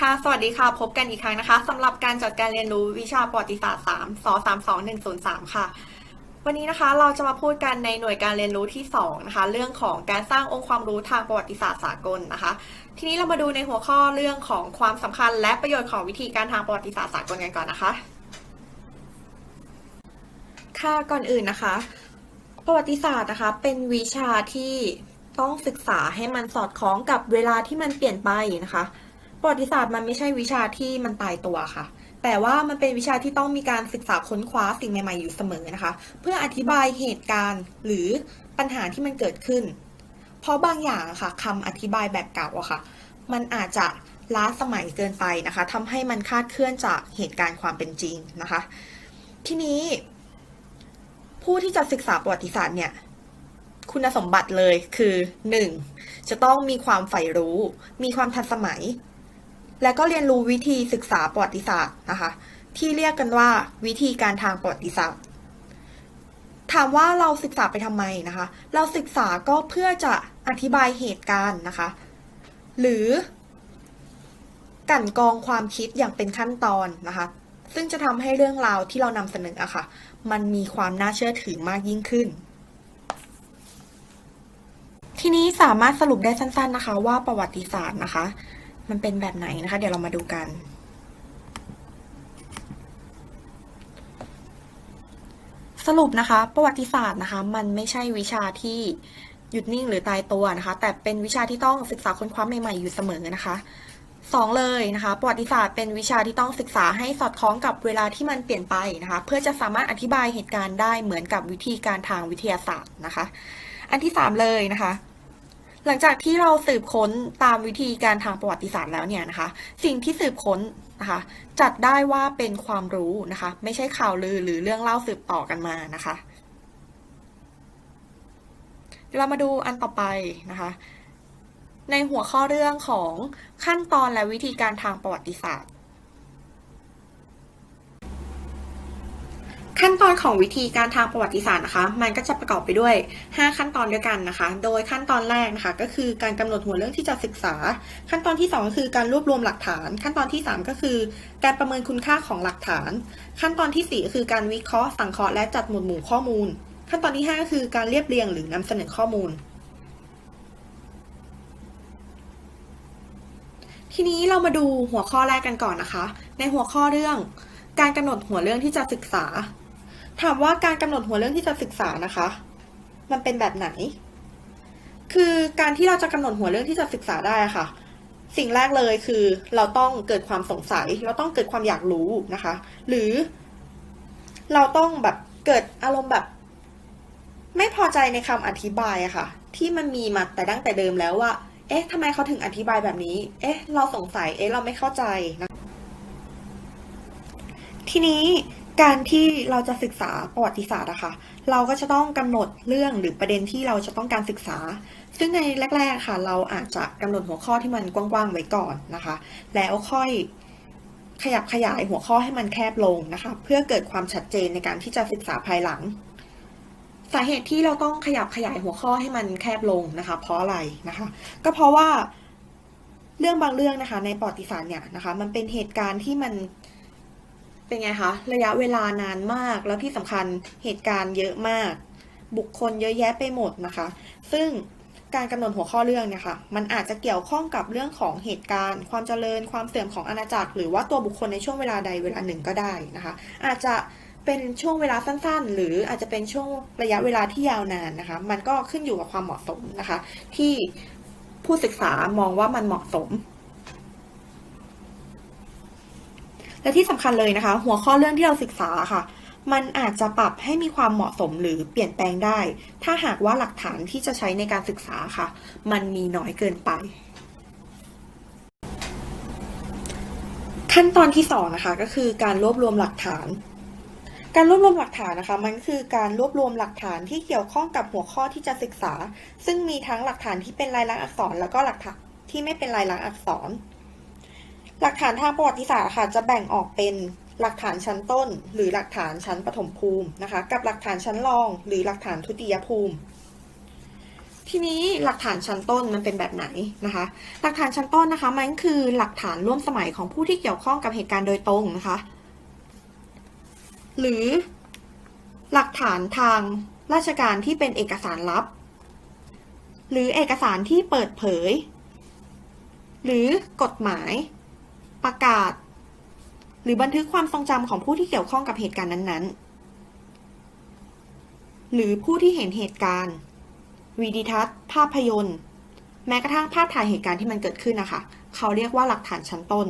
ค่ะ สวัสดีค่ะ พบกันอีกครั้งนะคะสำหรับการจัดการเรียนรู้วิชาประวัติศาสตร์3ส3 2 1 0 3 ค่ะ วันนี้นะคะเราจะมาพูดกันในหน่วยการเรียนรู้ที่2นะคะ เรื่องของการสร้างองค์ความรู้ทางประวัติศาสตร์สากลนะคะ ทีนี้เรามาดูในหัวข้อเรื่องของความสำคัญ และประโยชน์ของวิธีการทางประวัติศาสตร์สากลกันก่อนนะคะ ค่ะก่อนอื่นนะคะ ประวัติศาสตร์นะคะ เป็นวิชาที่ต้องศึกษาให้มันสอดคล้องกับเวลาที่มันเปลี่ยนไปนะคะ ประวัติศาสตร์มันไม่ใช่วิชาที่มันตายตัวค่ะ แต่ว่ามันเป็นวิชาที่ต้องมีการศึกษาค้นคว้าสิ่งใหม่ๆอยู่เสมอนะคะ เพื่ออธิบายเหตุการณ์หรือปัญหาที่มันเกิดขึ้น เพราะบางอย่างค่ะคำอธิบายแบบเก่าอะค่ะ มันอาจจะล้าสมัยเกินไปนะคะทำให้มันคาดเคลื่อนจากเหตุการณ์ความเป็นจริงนะคะ ทีนี้ ผู้ที่จะศึกษาประวัติศาสตร์เนี่ยคุณสมบัติเลยคือ 1. จะต้องมีความใฝ่รู้ มีความทันสมัย และก็เรียนรู้วิธีศึกษาประวัติศาสตร์นะคะ ที่เรียกกันว่าวิธีการทางประวัติศาสตร์ ถามว่าเราศึกษาไปทำไมนะคะ เราศึกษาก็เพื่อจะอธิบายเหตุการณ์นะคะ หรือกั่นกรองความคิดอย่างเป็นขั้นตอนนะคะ ซึ่งจะทำให้เรื่องราวที่เรานำเสนออะค่ะ มันมีความน่าเชื่อถือมากยิ่งขึ้น ทีนี้สามารถสรุปได้สั้นๆนะคะ ว่าประวัติศาสตร์นะคะ มันเป็นแบบไหนนะคะ เดี๋ยวเรามาดูกัน สรุปนะคะ ประวัติศาสตร์นะคะ มันไม่ใช่วิชาที่หยุดนิ่งหรือตายตัวนะคะ แต่เป็นวิชาที่ต้องศึกษาค้นคว้าใหม่ๆอยู่เสมอนะคะสองเลยนะคะ ประวัติศาสตร์เป็นวิชาที่ต้องศึกษาให้สอดคล้องกับเวลาที่มันเปลี่ยนไปนะคะ เพื่อจะสามารถอธิบายเหตุการณ์ได้เหมือนกับวิธีการทางวิทยาศาสตร์นะคะ อันที่สามเลยนะคะ หลังจากที่เราสืบค้นตามวิธีการทางประวัติศาสตร์แล้วเนี่ยนะคะ สิ่งที่สืบค้นนะคะจัดได้ว่าเป็นความรู้นะคะ ไม่ใช่ข่าวลือหรือเรื่องเล่าสืบต่อกันมานะคะเดี๋ยวเรามาดูอันต่อไปนะคะในหัวข้อเรื่องของขั้นตอนและวิธีการทางประวัติศาสตร์ ขั้นตอนของวิธีการทางประวัติศาสตร์นะคะ มันก็จะประกอบไปด้วย 5 ขั้นตอนด้วยกันนะคะ โดยขั้นตอนแรกนะคะ ก็คือการกำหนดหัวเรื่องที่จะศึกษา ขั้นตอนที่ 2 ก็คือการรวบรวมหลักฐาน ขั้นตอนที่ 3 ก็คือ การประเมินคุณค่าของหลักฐาน ขั้นตอนที่ 4 ก็คือการวิเคราะห์สังเคราะห์และจัดหมวดหมู่ข้อมูล ขั้นตอนที่ 5 ก็คือการเรียบเรียงหรือนำเสนอข้อมูลทีนี้เรามาดูหัวข้อแรกกันก่อนนะคะ ในหัวข้อเรื่อง การกำหนดหัวเรื่องที่จะศึกษา ถามว่าการกำหนดหัวเรื่องที่จะศึกษานะคะ มันเป็นแบบไหน คือการที่เราจะกำหนดหัวเรื่องที่จะศึกษาได้ะค่ะ สิ่งแรกเลยคือเราต้องเกิดความสงสัย เราต้องเกิดความอยากรู้นะคะ หรือ เราต้องแบบเกิดอารมณ์แบบ ไม่พอใจในคำอธิบายอะค่ะ ที่มันมีมาแต่ดั้งแต่เดิมแล้วว่า เอ๊ะทำไมเขาถึงอธิบายแบบนี้ เอ๊ะ เราสงสัย เอ๊ะ เราไม่เข้าใจนะ ทีนี้ การที่เราจะศึกษาประวัติศาสตร์อะค่ะ เราก็จะต้องกำหนดเรื่องหรือประเด็นที่เราจะต้องการศึกษา ซึ่งในแรก ๆค่ะ เราอาจจะกำหนดหัวข้อที่มันกว้างๆไว้ก่อนนะคะ แล้วค่อยขยับขยายหัวข้อให้มันแคบลงนะคะ เพื่อเกิดความชัดเจนในการที่จะศึกษาภายหลัง สาเหตุที่เราต้องขยับขยายหัวข้อให้มันแคบลงนะคะ เพราะอะไรนะคะ ก็เพราะว่าเรื่องบางเรื่องนะคะ ในประวัติศาสตร์เนี่ยนะคะ มันเป็นเหตุการณ์ที่มัน เป็นไงคะระยะเวลานานมากแล้วที่สำคัญเหตุการณ์เยอะมาก บุคคลเยอะแยะไปหมดนะคะ ซึ่งการกำหนดหัวข้อเรื่องเนี่ยค่ะมันอาจจะเกี่ยวข้องกับเรื่องของเหตุการณ์ ความเจริญความเสื่อมของอาณาจักร หรือว่าตัวบุคคลในช่วงเวลาใดเวลาหนึ่งก็ได้นะคะ อาจจะเป็นช่วงเวลาสั้นๆ หรืออาจจะเป็นช่วงระยะเวลาที่ยาวนานนะคะ มันก็ขึ้นอยู่กับความเหมาะสมนะคะ ที่ผู้ศึกษามองว่ามันเหมาะสม และที่สำคัญเลยนะคะ หัวข้อเรื่องที่เราศึกษาค่ะ มันอาจจะปรับให้มีความเหมาะสมหรือเปลี่ยนแปลงได้ ถ้าหากว่าหลักฐานที่จะใช้ในการศึกษาค่ะ มันมีน้อยเกินไป ขั้นตอนที่สองนะคะก็คือการรวบรวมหลักฐานการรวบรวมหลักฐานนะคะมันคือการรวบรวมหลักฐานที่เกี่ยวข้องกับหัวข้อที่จะศึกษา ซึ่งมีทั้งหลักฐานที่เป็นลายลักษณ์อักษร แล้วก็หลักฐานที่ไม่เป็นลายลักษณ์อักษร หลักฐานทางประวัติศาสตร์ค่ะจะแบ่งออกเป็นหลักฐานชั้นต้น หรือหลักฐานชั้นปฐมภูมินะคะ กับหลักฐานชั้นรอง หรือหลักฐานทุติยภูมิ ทีนี้หลักฐานชั้นต้นมันเป็นแบบไหนนะคะ หลักฐานชั้นต้นนะคะมันคือหลักฐานร่วมสมัยของผู้ที่เกี่ยวข้องกับเหตุการณ์โดยตรงนะคะ หรือหลักฐานทางราชการที่เป็นเอกสารลับ หรือเอกสารที่เปิดเผย หรือกฎหมาย ประกาศ หรือบันทึกความทรงจำของผู้ที่เกี่ยวข้องกับเหตุการณ์นั้นๆ หรือผู้ที่เห็นเหตุการณ์ วีดิทัศน์ ภาพยนตร์ แม้กระทั่งภาพถ่ายเหตุการณ์ที่มันเกิดขึ้นนะคะ เขาเรียกว่าหลักฐานชั้นต้น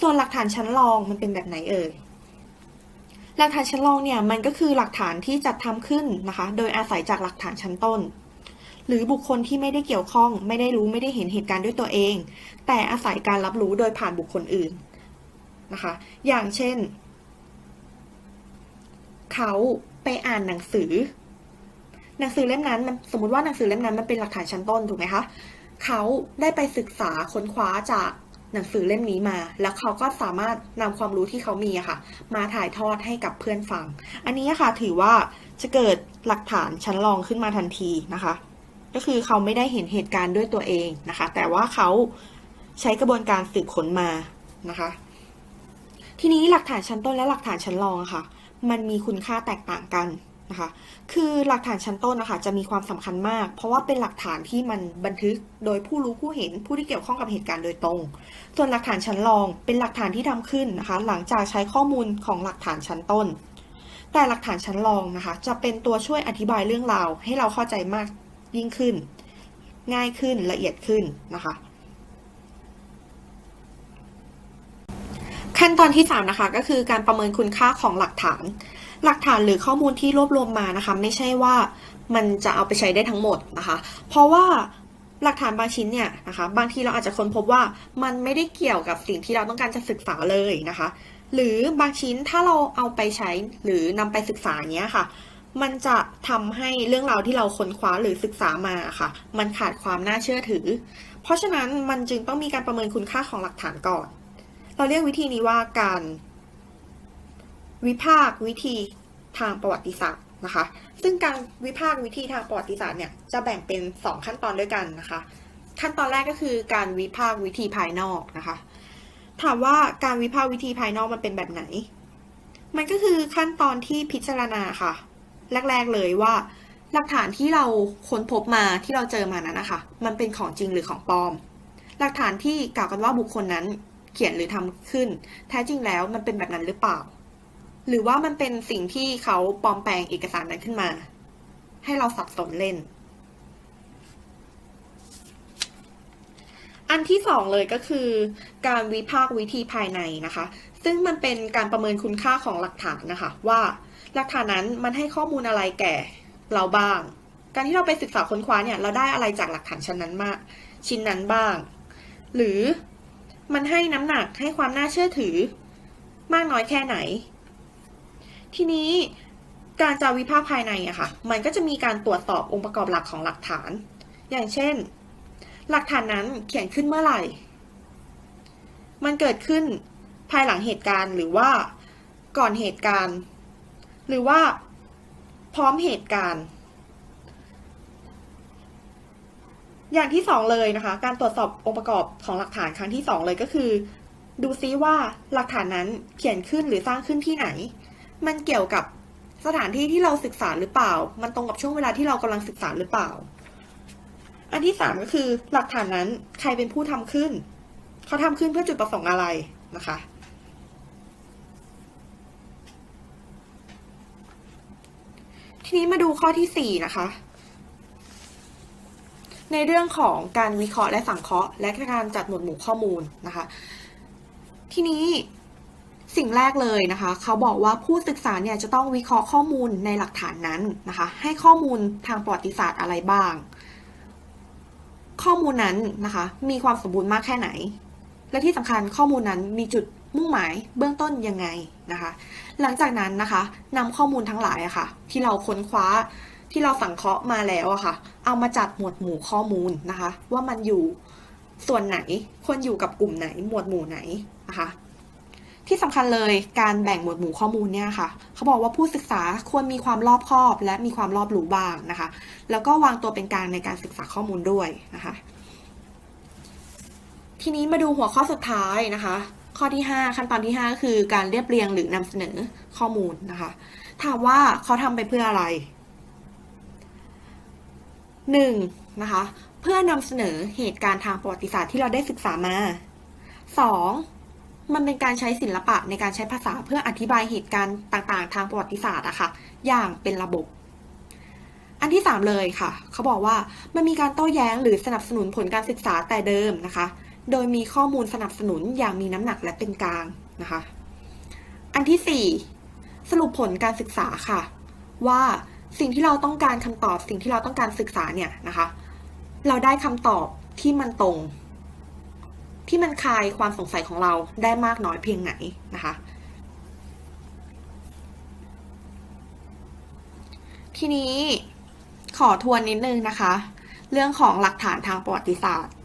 ส่วนหลักฐานชั้นรองมันเป็นแบบไหนเอ่ยหลักฐานชั้นรองเนี่ยมันก็คือหลักฐานที่จัดทำขึ้นนะคะ โดยอาศัยจากหลักฐานชั้นต้น หรือบุคคลที่ไม่ได้เกี่ยวข้อง ไม่ได้รู้ไม่ได้เห็นเหตุการณ์ด้วยตัวเอง แต่อาศัยการรับรู้โดยผ่านบุคคลอื่นนะคะ อย่างเช่น เขาไปอ่านหนังสือ หนังสือเล่มนั้นมันสมมติว่าหนังสือเล่มนั้นมันเป็นหลักฐานชั้นต้นถูกไหมคะเขาได้ไปศึกษาค้นคว้าจากหนังสือเล่มนี้มา แล้วเขาก็สามารถนำความรู้ที่เขามีอะค่ะ มาถ่ายทอดให้กับเพื่อนฟัง อันนี้ค่ะถือว่าจะเกิดหลักฐานชั้นรองขึ้นมาทันทีนะคะ ก็คือเขาไม่ได้เห็นเหตุการณ์ด้วยตัวเองนะคะ แต่ว่าเขาใช้กระบวนการสืบค้นมานะคะ ทีนี้หลักฐานชั้นต้นและหลักฐานชั้นรองะค่ะ มันมีคุณค่าแตกต่างกันนะคะ คือหลักฐานชั้นต้นนะคะจะมีความสำคัญมาก เพราะว่าเป็นหลักฐานที่มันบันทึกโดยผู้รู้ผู้เห็นผู้ที่เกี่ยวข้องกับเหตุการณ์โดยตรง ส่วนหลักฐานชั้นรองเป็นหลักฐานที่ทำขึ้นนะคะ หลังจากใช้ข้อมูลของหลักฐานชั้นต้น แต่หลักฐานชั้นรองนะคะ จะเป็นตัวช่วยอธิบายเรื่องราวให้เราเข้าใจมาก ยิ่งขึ้น ง่ายขึ้นละเอียดขึ้นนะคะ ขั้นตอนที่ 3 นะคะ ก็คือการประเมินคุณค่าของหลักฐาน หลักฐานหรือข้อมูลที่รวบรวมมานะคะ ไม่ใช่ว่ามันจะเอาไปใช้ได้ทั้งหมดนะคะ เพราะว่าหลักฐานบางชิ้นเนี่ยนะคะ บางทีเราอาจจะค้นพบว่ามันไม่ได้เกี่ยวกับสิ่งที่เราต้องการจะศึกษาเลยนะคะ หรือบางชิ้นถ้าเราเอาไปใช้หรือนำไปศึกษาเงี้ยค่ะ มันจะทำให้เรื่องราวที่เราค้นคว้าหรือศึกษามาค่ะ มันขาดความน่าเชื่อถือ เพราะฉะนั้นมันจึงต้องมีการประเมินคุณค่าของหลักฐานก่อน เราเรียกวิธีนี้ว่าการ วิพากษ์วิธีทางประวัติศาสตร์นะคะ ซึ่งการวิพากษ์วิธีทางประวัติศาสตร์เนี่ยจะแบ่งเป็น 2 ขั้นตอนด้วยกันนะคะ ขั้นตอนแรกก็คือการวิพากษ์วิธีภายนอกนะคะ ถามว่าการวิพากษ์วิธีภายนอกมันเป็นแบบไหน มันก็คือขั้นตอนที่พิจารณาค่ะ แรก ๆเลยว่า หลักฐานที่เราค้นพบมาที่เราเจอมานั้นนะคะ มันเป็นของจริงหรือของปลอม หลักฐานที่กล่าวกันว่าบุคคลนั้นเขียนหรือทำขึ้น แท้จริงแล้วมันเป็นแบบนั้นหรือเปล่า หรือว่ามันเป็นสิ่งที่เขาปลอมแปลงเอกสารนั้นขึ้นมา ให้เราสับสนเล่น อันที่สองเลยก็คือ การวิพากษ์วิธีภายในนะคะ ซึ่งมันเป็นการประเมินคุณค่าของหลักฐานนะคะว่า หลักฐานนั้นมันให้ข้อมูลอะไรแก่เราบ้าง การที่เราไปศึกษาค้นคว้าเนี่ยเราได้อะไรจากหลักฐานชิ้นนั้นมากชิ้นนั้นบ้าง หรือมันให้น้ำหนักให้ความน่าเชื่อถือ มากน้อยแค่ไหน ทีนี้การจะวิพากษ์ภายในอะค่ะ มันก็จะมีการตรวจสอบองค์ประกอบหลักของหลักฐาน อย่างเช่น หลักฐานนั้นเขียนขึ้นเมื่อไหร่ มันเกิดขึ้นภายหลังเหตุการณ์หรือว่าก่อนเหตุการณ์ หรือว่าพร้อมเหตุการณ์ อย่างที่สองเลยนะคะ การตรวจสอบองค์ประกอบของหลักฐานครั้งที่สองเลยก็คือ ดูซิว่าหลักฐานนั้นเขียนขึ้นหรือสร้างขึ้นที่ไหน มันเกี่ยวกับสถานที่ที่เราศึกษาหรือเปล่า มันตรงกับช่วงเวลาที่เรากำลังศึกษาหรือเปล่า อันที่สามก็คือหลักฐานนั้นใครเป็นผู้ทำขึ้น เขาทำขึ้นเพื่อจุดประสงค์อะไรนะคะ ทีนี้มาดูข้อที่สี่นะคะ ในเรื่องของการวิเคราะห์และสังเคราะห์ และการจัดหมวดหมู่ข้อมูลนะคะ ทีนี้สิ่งแรกเลยนะคะ เขาบอกว่าผู้ศึกษาเนี่ยจะต้องวิเคราะห์ข้อมูลในหลักฐานนั้นนะคะ ให้ข้อมูลทางประวัติศาสตร์อะไรบ้าง ข้อมูลนั้นนะคะ มีความสมบูรณ์มากแค่ไหน และที่สำคัญข้อมูลนั้นมีจุดมุ่งหมายเบื้องต้นยังไงนะคะ หลังจากนั้นนะคะนำข้อมูลทั้งหลายอะค่ะ ที่เราค้นคว้าที่เราสังเคราะห์มาแล้วอะค่ะ เอามาจัดหมวดหมู่ข้อมูลนะคะ ว่ามันอยู่ส่วนไหนควรอยู่กับกลุ่มไหน หมวดหมู่ไหนนะคะที่สำคัญเลยการแบ่งหมวดหมู่ข้อมูลเนี่ยค่ะ เขาบอกว่าผู้ศึกษาควรมีความรอบคอบและมีความรอบรู้บ้างนะคะ แล้วก็วางตัวเป็นกลางในการศึกษาข้อมูลด้วยนะคะ ทีนี้มาดูหัวข้อสุดท้ายนะคะ ข้อที่ 5 ขั้นตอนที่5ก็คือการเรียบเรียงหรือนำเสนอข้อมูลนะคะ ถามว่าเขาทำไปเพื่ออะไร 1. นะคะ เพื่อนำเสนอเหตุการณ์ทางประวัติศาสตร์ที่เราได้ศึกษามา 2. มันเป็นการใช้ศิลปะในการใช้ภาษาเพื่ออธิบายเหตุการณ์ต่างๆ ทางประวัติศาสตร์อะค่ะ อย่างเป็นระบบ อันที่ 3 เลยค่ะ เขาบอกว่ามันมีการโต้แย้งหรือสนับสนุนผลการศึกษาแต่เดิมนะคะ โดยมีข้อมูลสนับสนุนอย่างมีน้ำหนักและเป็นกลางนะคะ อันที่ 4 สรุปผลการศึกษาค่ะ ว่าสิ่งที่เราต้องการคำตอบสิ่งที่เราต้องการศึกษาเนี่ยนะคะ เราได้คำตอบที่มันตรง ที่มันคลายความสงสัยของเราได้มากน้อยเพียงไหนนะคะ ทีนี้ขอทวนนิดนึงนะคะ เรื่องของหลักฐานทางประวัติศาสตร์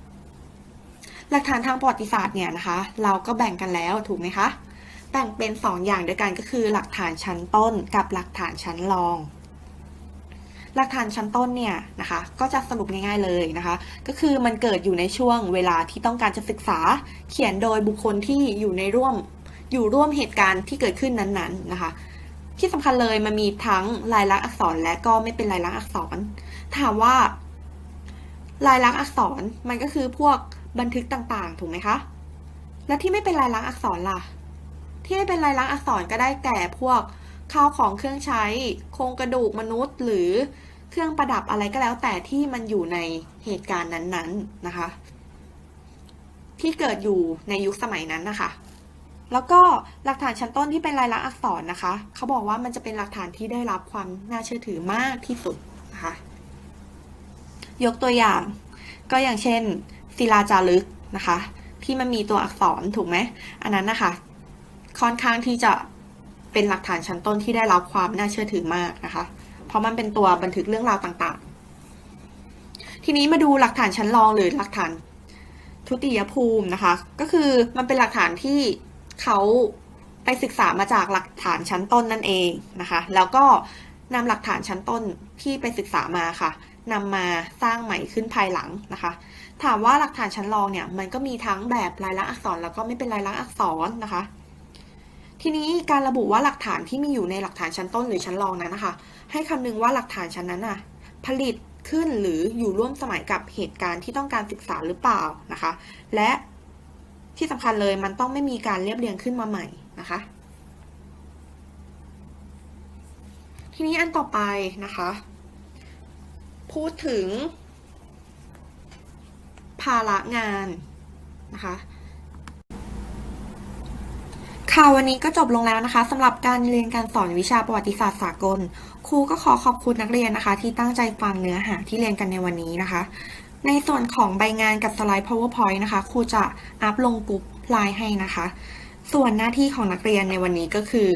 หลักฐานทางประวัติศาสตร์เนี่ยนะคะ เราก็แบ่งกันแล้วถูกไหมคะแบ่งเป็น 2 อย่างด้วยกันก็คือ หลักฐานชั้นต้นกับหลักฐานชั้นรอง หลักฐานชั้นต้นเนี่ยนะคะ ก็จะสรุปง่ายๆเลยนะคะ ก็คือมันเกิดอยู่ในช่วงเวลาที่ต้องการจะศึกษา เขียนโดยบุคคลที่อยู่ในร่วมอยู่ร่วมเหตุการณ์ที่เกิดขึ้นนั้นๆนะคะ ที่สำคัญเลยมันมีทั้งลายลักษณ์อักษรและก็ไม่เป็นลายลักษณ์อักษร ถามว่า ลายลักษณ์อักษรมันก็คือพวก บันทึกต่างๆ ถูกไหมคะ และที่ไม่เป็นลายลักษณ์อักษรล่ะ ที่ไม่เป็นลายลักษณ์อักษรก็ได้แก่พวกข้าวของเครื่องใช้ โครงกระดูกมนุษย์ หรือเครื่องประดับอะไรก็แล้วแต่ที่มันอยู่ในเหตุการณ์นั้นๆนะคะ ที่เกิดอยู่ในยุคสมัยนั้นนะคะ แล้วก็หลักฐานชั้นต้นที่เป็นลายลักษณ์อักษรนะคะ เขาบอกว่ามันจะเป็นหลักฐานที่ได้รับความน่าเชื่อถือมากที่สุดนะคะ ยกตัวอย่างก็อย่างเช่น ศิลาจารึกนะคะ ที่มันมีตัวอักษรถูกไหมอันนั้นนะคะ ค่อนข้างที่จะเป็นหลักฐานชั้นต้นที่ได้รับความน่าเชื่อถือมากนะคะ เพราะมันเป็นตัวบันทึกเรื่องราวต่างๆ ทีนี้มาดูหลักฐานชั้นรองหรือหลักฐานทุติยภูมินะคะ ก็คือมันเป็นหลักฐานที่เขาไปศึกษามาจากหลักฐานชั้นต้นนั่นเองนะคะ แล้วก็นำหลักฐานชั้นต้นที่ไปศึกษามาค่ะนำมาสร้างใหม่ขึ้นภายหลังนะคะ ถามว่าหลักฐานชั้นรองเนี่ยมันก็มีทั้งแบบลายลักษณ์อักษร แล้วก็ไม่เป็นลายลักษณ์อักษรนะคะ ทีนี้การระบุว่าหลักฐานที่มีอยู่ในหลักฐานชั้นต้นหรือชั้นรองนั้นนะคะ ให้คำนึงว่าหลักฐานชั้นนั้นน่ะผลิตขึ้นหรืออยู่ร่วมสมัยกับเหตุการณ์ที่ต้องการศึกษาหรือเปล่านะคะ และที่สำคัญเลยมันต้องไม่มีการเรียบเรียงขึ้นมาใหม่นะคะ ทีนี้อันต่อไปนะคะ พูดถึง ภาระงานนะคะค่ะวันนี้ก็จบลงแล้วนะคะสำหรับการเรียนการสอนวิชาประวัติศาสตร์สากล ครูก็ขอขอบคุณนักเรียนนะคะ ที่ตั้งใจฟังเนื้อหาที่เรียนกันในวันนี้นะคะ ในส่วนของใบงานกับสไลด์ powerpoint นะคะครูจะอัพลงกลุ่มไลน์ให้นะคะ ส่วนหน้าที่ของนักเรียนในวันนี้ก็คือ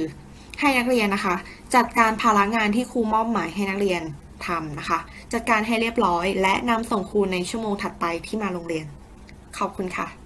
ให้นักเรียนนะคะ จัดการภาระงานที่ครูมอบหมายให้นักเรียน ทำนะคะ จัดการให้เรียบร้อย และนำส่งครูในชั่วโมงถัดไปที่มาโรงเรียน ขอบคุณค่ะ